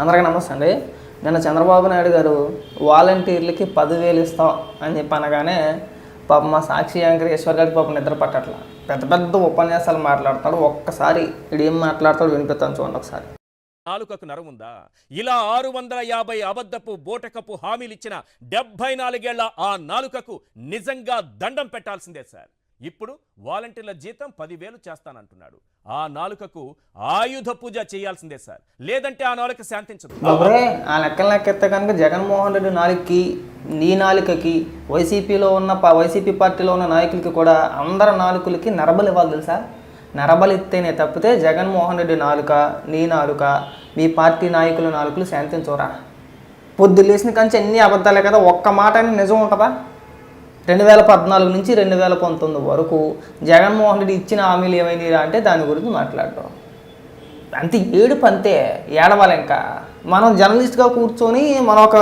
అందరికీ నమస్తే అండి. నిన్న చంద్రబాబు నాయుడు గారు వాలంటీర్లకి పదివేలు ఇస్తాం అని చెప్పి అనగానే పాప మా సాక్షి యాంకర్ ఈశ్వర్ గారికి పాపం నిద్ర పట్టట్ల. పెద్ద పెద్ద ఉపన్యాసాలు మాట్లాడతాడు ఒక్కసారి ఇడేం మాట్లాడతాడు వినిపిస్తాను చూడండి ఒకసారి. నాలుకకు నరముందా ఇలా ఆరు వందల యాభై అబద్ధపు బోటకపు హామీలిచ్చిన డెబ్బై నాలుగేళ్ళ ఆ నాలుకకు నిజంగా దండం పెట్టాల్సిందే సార్. ఇప్పుడు వాలంటీర్ల జీతం పదివేలు చేస్తానంటున్నాడు. ఆ నాలుకకు ఆయుధ పూజ చేయాల్సిందే సార్. లేదంటే ఆ నాలుక శాంతించదు. ఆ లెక్కలు లెక్కెత్తే కనుక జగన్మోహన్ రెడ్డి నాలుగుకి నీ నాలుకకి వైసీపీలో ఉన్న ప- వైసీపీ పార్టీలో ఉన్న నాయకులకి కూడా అందరి నాలుకలకి నరబలు ఇవ్వాలి తెలుసా? నరబలు ఇస్తేనే తప్పితే జగన్మోహన్ రెడ్డి నాలుక నీ నాలుక మీ పార్టీ నాయకుల నాలుకలు శాంతించోరా పొద్దు లేచిన కంచి అన్ని అబద్ధాలే కదా ఒక్క మాట అయినా నిజం ఉంటుందా? రెండు వేల పద్నాలుగు నుంచి రెండు వేల పంతొమ్మిది వరకు జగన్మోహన్ రెడ్డి ఇచ్చిన హామీలు ఏమైంది అంటే దాని గురించి మాట్లాడడం. అంతే ఏడుపు అంతే ఏడవాలి ఇంకా. మనం జర్నలిస్ట్గా కూర్చొని మనం ఒక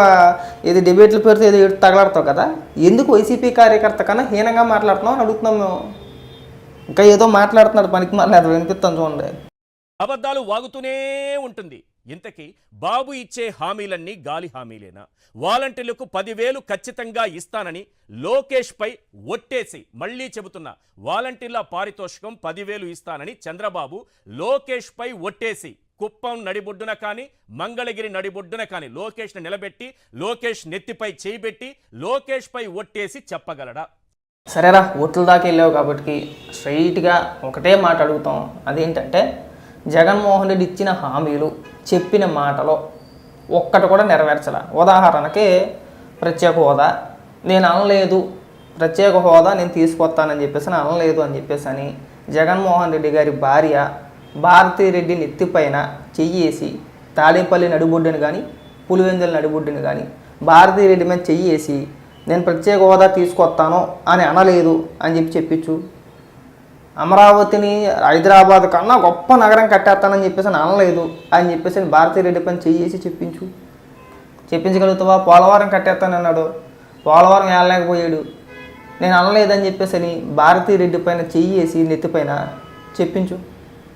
ఇది డిబేట్ల పేరుతో ఏదో ఏడు తగలాడతాం కదా. ఎందుకు వైసీపీ కార్యకర్త కన్నా హీనంగా మాట్లాడుతున్నాం అని అడుగుతున్నాం మేము. ఇంకా ఏదో మాట్లాడుతున్నాడు పనికి మాట్లాడదు వినిపిస్తాం చూడండి. అబద్ధాలు వాగుతూనే ఉంటుంది. ఇంతకీ బాబు ఇచ్చే హామీలన్నీ గాలి హామీలేనా? వాలంటీర్లకు పదివేలు ఖచ్చితంగా ఇస్తానని లోకేష్ పై ఒట్టేసి మళ్ళీ చెబుతున్నా వాలంటీర్ల పారితోషికం పదివేలు ఇస్తానని చంద్రబాబు లోకేష్పై ఒట్టేసి కుప్పం నడిబొడ్డున కానీ మంగళగిరి నడిబొడ్డున కానీ లోకేష్ని నిలబెట్టి లోకేష్ నెత్తిపై చేయిబెట్టి లోకేష్ పై ఒట్టేసి చెప్పగలడా? సరేరా ఓట్ల దాకా వెళ్ళావు కాబట్టి స్ట్రైట్గా ఒకటే మాట అడుగుతాం. అదేంటంటే జగన్మోహన్ రెడ్డి ఇచ్చిన హామీలు చెప్పిన మాటలో ఒక్కటి కూడా నెరవేర్చాల. ఉదాహరణకి ప్రత్యేక హోదా. నేను అనలేదు. ప్రత్యేక హోదా నేను తీసుకొస్తానని చెప్పేసి అనలేదు అని చెప్పేసి అని జగన్మోహన్ రెడ్డి గారి భార్య భారతీరెడ్డి నెత్తిపైన చెయ్యేసి తాడేపల్లి నడిబొడ్డుని కానీ పులివెందుల నడిబొడ్డుని కానీ భారతీరెడ్డి మీద చెయ్యేసి నేను ప్రత్యేక హోదా తీసుకొస్తాను అని అనలేదు అని చెప్పి చెప్పించు. అమరావతిని హైదరాబాద్ కన్నా గొప్ప నగరం కట్టేస్తానని చెప్పేసి అని అనలేదు. అని చెప్పేసి భారతీ రెడ్డి పని చేసి చెప్పించు. చెప్పించగలుగుతావా? పోలవరం కట్టేస్తానన్నాడు పోలవరం వెళ్ళలేకపోయాడు నేను అనలేదని చెప్పేసి అని భారతీ రెడ్డి పైన చెయ్యేసి నెత్తిపైన చెప్పించు.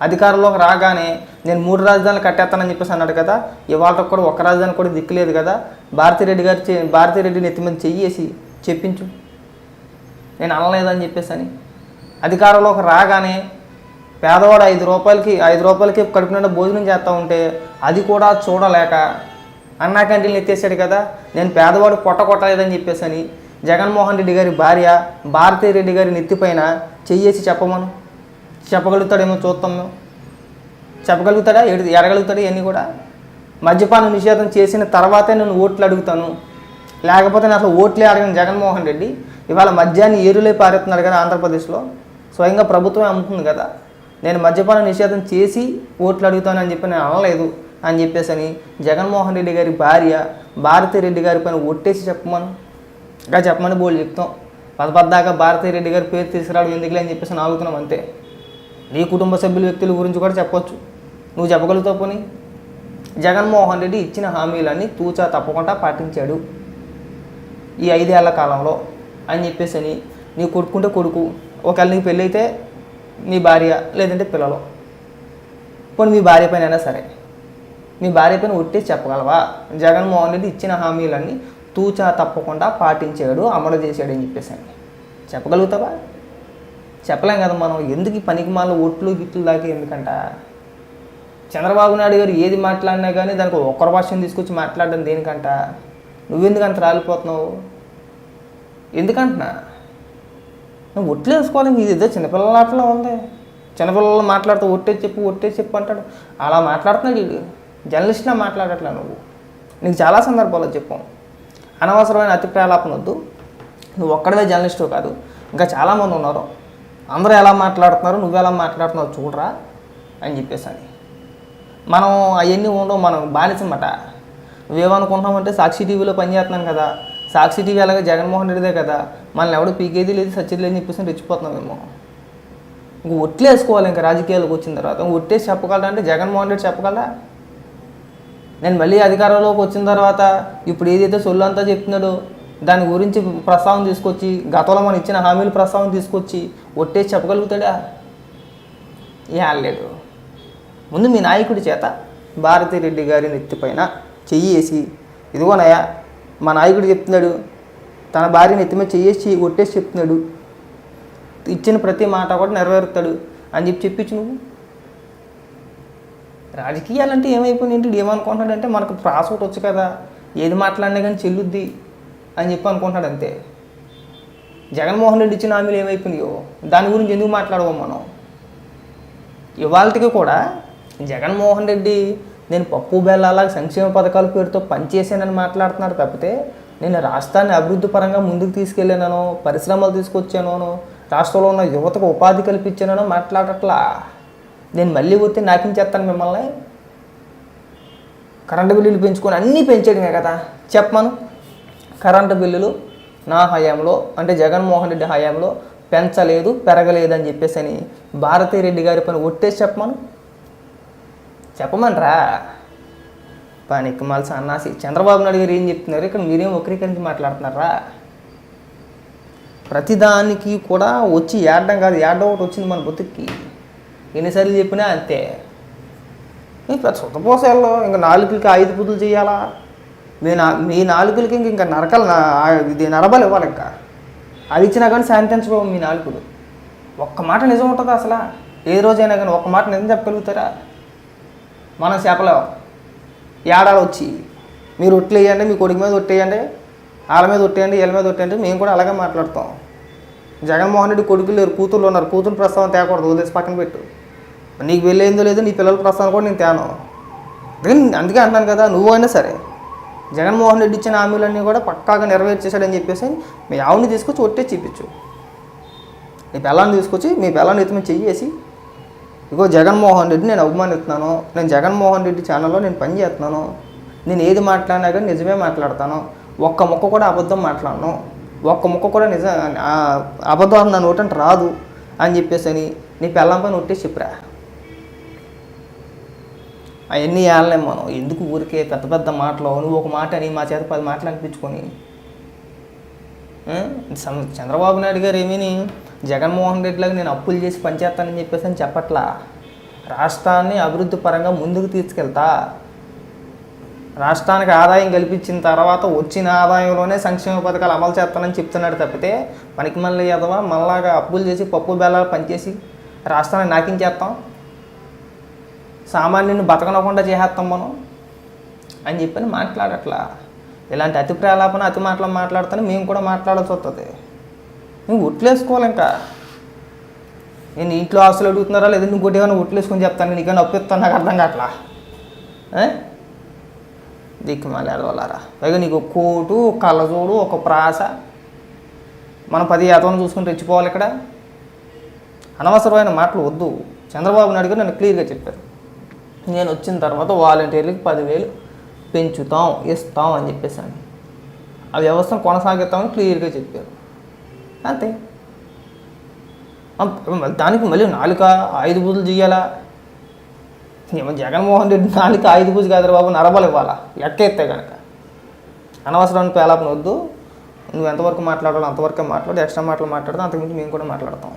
అధికారంలోకి రాగానే నేను మూడు రాజధానులు కట్టేస్తానని చెప్పేసి అన్నాడు కదా ఇవాళ కూడా ఒక రాజధాని కూడా దిక్కులేదు కదా భారతీ రెడ్డి గారు చే భారతీ రెడ్డి నెత్తి మీద చెయ్యేసి చెప్పించు. నేను అనలేదని చెప్పేసి అని అధికారంలోకి రాగానే పేదవాడు ఐదు రూపాయలకి ఐదు రూపాయలకి కడుపు నిండా భోజనం చేస్తూ ఉంటే అది కూడా చూడలేక అన్నా క్యాంటీన్లు ఎత్తేసాడు కదా నేను పేదవాడు పొట్ట కొట్టలేదని చెప్పేసి అని జగన్మోహన్ రెడ్డి గారి భార్య భారతీ రెడ్డి గారి నెత్తిపైన చెయ్యేసి చెప్పమను. చెప్పగలుగుతాడేమో చూస్తాం మేము. చెప్పగలుగుతాడా? ఎడు ఎరగలుగుతాడా ఇవన్నీ కూడా? మద్యపాన నిషేధం చేసిన తర్వాతే నేను ఓట్లు అడుగుతాను. లేకపోతే నేను అసలు ఓట్లే అడగను జగన్మోహన్ రెడ్డి. ఇవాళ మద్యాన్ని ఏరులే పారేస్తున్నాడు కదా ఆంధ్రప్రదేశ్లో. స్వయంగా ప్రభుత్వమే అమ్ముతుంది కదా. నేను మద్యపాన నిషేధం చేసి ఓట్లు అడుగుతానని చెప్పి నేను అనలేదు అని చెప్పేసి అని జగన్మోహన్ రెడ్డి గారి భార్య భారతీ రెడ్డి గారి పైన ఒట్టేసి చెప్పమను. ఇంకా చెప్పమని బోళ్ళు చెప్తాం. పదపద్దాకా భారతీ రెడ్డి గారి పేరు తీసుకురావడం ఎందుకులే అని చెప్పేసి ఆగుతున్నాం అంతే. నీ కుటుంబ సభ్యుల వ్యక్తుల గురించి కూడా చెప్పొచ్చు. నువ్వు చెప్పగలుగుతావు పోనీ. జగన్మోహన్ రెడ్డి ఇచ్చిన హామీలన్నీ తూచా తప్పకుండా పాటించాడు. ఈ ఐదేళ్ళ కాలంలో అని చెప్పేసి అని నీ కొడుకుంటే కొడుకు ఒకవేళ నీకు పెళ్ళి అయితే నీ భార్య లేదంటే పిల్లలు. పోనీ మీ భార్య పైన అయినా సరే. మీ భార్య పైన ఒట్టేసి చెప్పగలవా? జగన్మోహన్ రెడ్డి ఇచ్చిన హామీలన్నీ తూచా తప్పకుండా పాటించాడు అమలు చేశాడు అని చెప్పేసి చెప్పగలుగుతావా? చెప్పలేం కదా మనం. ఎందుకు ఈ పనికి మాల ఒట్లు గిట్లు దాకా ఎందుకంట? చంద్రబాబు నాయుడు గారు ఏది మాట్లాడినా కానీ దానికి ఒక్కరు భాషను తీసుకొచ్చి మాట్లాడడం దేనికంట? నువ్వెందుకు అంత రాలిపోతున్నావు? ఎందుకంటున్నా? నువ్వు ఒట్లు వేసుకోవాలి ఇది ఏదో చిన్నపిల్లల ఆటలో ఉంది. చిన్నపిల్లలు మాట్లాడుతూ ఒట్టే చెప్పు ఒట్టే చెప్పు అంటాడు. అలా మాట్లాడుతున్నాడు వీడు జర్నలిస్ట్లా మాట్లాడట్లే నువ్వు. నీకు చాలా సందర్భాల్లో చెప్పాం. అనవసరమైన అతి ప్రేలాపన వద్దు. నువ్వు ఒక్కడవే జర్నలిస్టు కాదు. ఇంకా చాలామంది ఉన్నారు. అందరూ ఎలా మాట్లాడుతున్నారు నువ్వు ఎలా మాట్లాడుతున్నావు చూడరా అని చెప్పేసి అని. మనం అవన్నీ ఉండవు మనం బానిసమాట. నువ్వేమనుకుంటున్నామంటే సాక్షి టీవీలో పనిచేస్తున్నాను కదా. సాక్షి టీవీ అలాగే జగన్మోహన్ రెడ్డిదే కదా. మనల్ని ఎవడు పీకేది లేదు సచ్చేది లేదని చెప్పేసి రెచ్చిపోతున్నామేమో ఇంక ఒట్లు వేసుకోవాలి ఇంకా రాజకీయాలకు వచ్చిన తర్వాత. ఇంక ఒట్టేసి చెప్పగలరా అంటే జగన్మోహన్ రెడ్డి చెప్పగలరా? నేను మళ్ళీ అధికారంలోకి వచ్చిన తర్వాత ఇప్పుడు ఏదైతే సొల్లు అంతా చెప్తున్నాడో దాని గురించి ప్రస్తావన తీసుకొచ్చి గతంలో మనం ఇచ్చిన హామీలు ప్రస్తావన తీసుకొచ్చి ఒట్టేసి చెప్పగలుగుతాడా? ఏ ముందు మీ నాయకుడి చేత భారతిరెడ్డి గారి నెత్తిపైన చెయ్యేసి ఇదిగోనయ్యా మా నాయకుడు చెప్తున్నాడు తన భార్య నెత్తి మీద కొట్టేసి చెప్తున్నాడు. ఇచ్చిన ప్రతి మాట కూడా నెరవేరుతాడు. అని చెప్పి చెప్పించు నువ్వు. రాజకీయాలంటే ఏమైపోయింది ఏంటి? ఏమనుకుంటున్నాడంటే మనకు ప్రాస్ ఒకటి వచ్చు కదా ఏది మాట్లాడినా కానీ చెల్లుద్ది అని చెప్పి అనుకుంటున్నాడు అంతే. జగన్మోహన్ రెడ్డి ఇచ్చిన హామీలు ఏమైపోయినాయో దాని గురించి ఎందుకు మాట్లాడవు మనం? ఇవాళకి కూడా జగన్మోహన్ రెడ్డి నేను పప్పు బెల్లాల సంక్షేమ పథకాల పేరుతో పనిచేసానని మాట్లాడుతున్నాడు తప్పితే నేను రాష్ట్రాన్ని అభివృద్ధి పరంగా ముందుకు తీసుకెళ్ళానో పరిశ్రమలు తీసుకొచ్చానో రాష్ట్రంలో ఉన్న యువతకు ఉపాధి కల్పించానో మాట్లాడట్లా. నేను మళ్ళీ పోతే నాకించేస్తాను మిమ్మల్ని? కరెంటు బిల్లులు పెంచుకొని అన్నీ పెంచేయడమే కదా. చెప్పమను. కరెంటు బిల్లులు నా హయాంలో అంటే జగన్మోహన్ రెడ్డి హయాంలో పెంచలేదు పెరగలేదు అని చెప్పేసి అని భారతీరెడ్డి గారి పని ఒట్టేసి చెప్పమను. చెప్పమనరా? పనికి మళ్ళీ సన్నాసి చంద్రబాబు నాయుడు గారు ఏం చెప్తున్నారు? ఇక్కడ మీరేం వక్రీకరించి మాట్లాడుతున్నారా? ప్రతిదానికి కూడా వచ్చి ఏడడం కాదు ఏడడం ఒకటి వచ్చింది మన బతుక్కి. ఎన్నిసార్లు చెప్పినా అంతే. ఈ ఇంకా నాలుగులకి ఐదు పుదులు చేయాలా? మీ నా మీ నాలుగులకి ఇంక ఇంకా నరకలు ఇది నరబలు ఇవ్వాలి ఇంకా. అది ఇచ్చినా కానీ శాంతించబోవు మీ నాలుగులు. ఒక్క మాట నిజం ఉంటుందా అసలు? ఏ రోజైనా కానీ ఒక్క మాట నిజం చెప్పగలుగుతారా? మనం చెప్పలేం ఏడాలు వచ్చి మీరు ఒట్లేయండి మీ కొడుకు మీద ఒట్టేయండి వాళ్ళ మీద ఒట్టేయండి వీళ్ళ మీద ఒట్టేయండి మేము కూడా అలాగే మాట్లాడతాం. జగన్మోహన్ రెడ్డి కొడుకులు లేరు కూతుర్లు ఉన్నారు కూతురు ప్రస్తావన తేకూడదు వదిలేసి పక్కన పెట్టు. నీకు వెళ్ళేందో లేదో నీ పిల్లల ప్రస్తావన కూడా నేను తేను. అందుకే అంటాను అంటున్నాను కదా నువ్వు అయినా సరే జగన్మోహన్ రెడ్డి ఇచ్చిన హామీలన్నీ కూడా పక్కాగా నెరవేర్చేశాడని చెప్పేసి మీ ఆవుని తీసుకొచ్చి ఒట్టే చూపించు. మీ బెల్లాన్ని తీసుకొచ్చి మీ బెల్లాన్ని ఎత్తుమని చెయ్యేసి ఇగో జగన్మోహన్ రెడ్డి నేను అవమానిస్తున్నాను నేను జగన్మోహన్ రెడ్డి ఛానల్లో నేను పని చేస్తున్నాను నేను ఏది మాట్లాడినా కానీ నిజమే మాట్లాడతాను ఒక్క ముక్క కూడా అబద్ధం మాట్లాడను ఒక్క ముక్క కూడా నిజం అబద్ధం నా నోటంటే రాదు అని చెప్పేసి అని నీ పెళ్ళం పని ఒట్టేసి చెప్పురా. అవన్నీ వేయలేం మనం. ఎందుకు ఊరికే పెద్ద పెద్ద మాటలు? నువ్వు ఒక మాట అని మా చేత పది మాటలు అనిపించుకొని చంద్రబాబు నాయుడు గారు ఏమీని జగన్మోహన్ రెడ్డిలాగా నేను అప్పులు చేసి పనిచేస్తానని చెప్పేసి అని చెప్పట్లా. రాష్ట్రాన్ని అభివృద్ధి పరంగా ముందుకు తీసుకెళ్తా. రాష్ట్రానికి ఆదాయం కల్పించిన తర్వాత వచ్చిన ఆదాయంలోనే సంక్షేమ పథకాలు అమలు చేస్తానని చెప్తున్నాడు తప్పితే మనకి మళ్ళీ ఎదవా? మళ్ళాగా అప్పులు చేసి పప్పు బెల్లాలు పనిచేసి రాష్ట్రాన్ని నాకించేస్తాం సామాన్యుని బతకనకుండా చేసేస్తాం మనం? అని చెప్పని మాట్లాడట్లా. ఇలాంటి అతి ప్రలాపన అతి మాటలు మాట్లాడుతానే మేము కూడా మాట్లాడాల్సి వస్తుంది నువ్వు ఒట్లేసుకోవాలి ఇంకా. నేను ఇంట్లో ఆస్తులు అడుగుతున్నారా లేదా నువ్వు కొట్టి ఏమైనా ఒట్లేసుకొని చెప్తాను నీకైనా నొప్పిస్తాను నాకు అర్థం కావట్లా. దిక్కు మళ్ళీ అడవాలరా. పైగా నీకు ఒక కోటు కళ్ళజోడు ఒక ప్రాస. మనం పది శాతం చూసుకుని తెచ్చిపోవాలి ఇక్కడ. అనవసరమైన మాటలు వద్దు. చంద్రబాబు నాయుడు గారు నన్ను క్లియర్గా చెప్పారు. నేను వచ్చిన తర్వాత వాలంటీర్లకి పదివేలు పెంచుతాం ఇస్తాం అని చెప్పేసాను. ఆ వ్యవస్థను కొనసాగిస్తామని క్లియర్గా చెప్పారు. అంతే. దానికి మళ్ళీ నాలుక ఐదు పూజలు చేయాలా? ఏమో జగన్మోహన్ రెడ్డి నాలుక ఐదు పూజ కాదు బాబు నరబలు ఇవ్వాలా? లెక్క కనుక అనవసరాన్ని పేలాపన వద్దు నువ్వు ఎంతవరకు మాట్లాడాలో అంతవరకే మాట్లాడు ఎక్స్ట్రా మాటలు మాట్లాడితే అంతకుమించి మేము కూడా మాట్లాడతాం.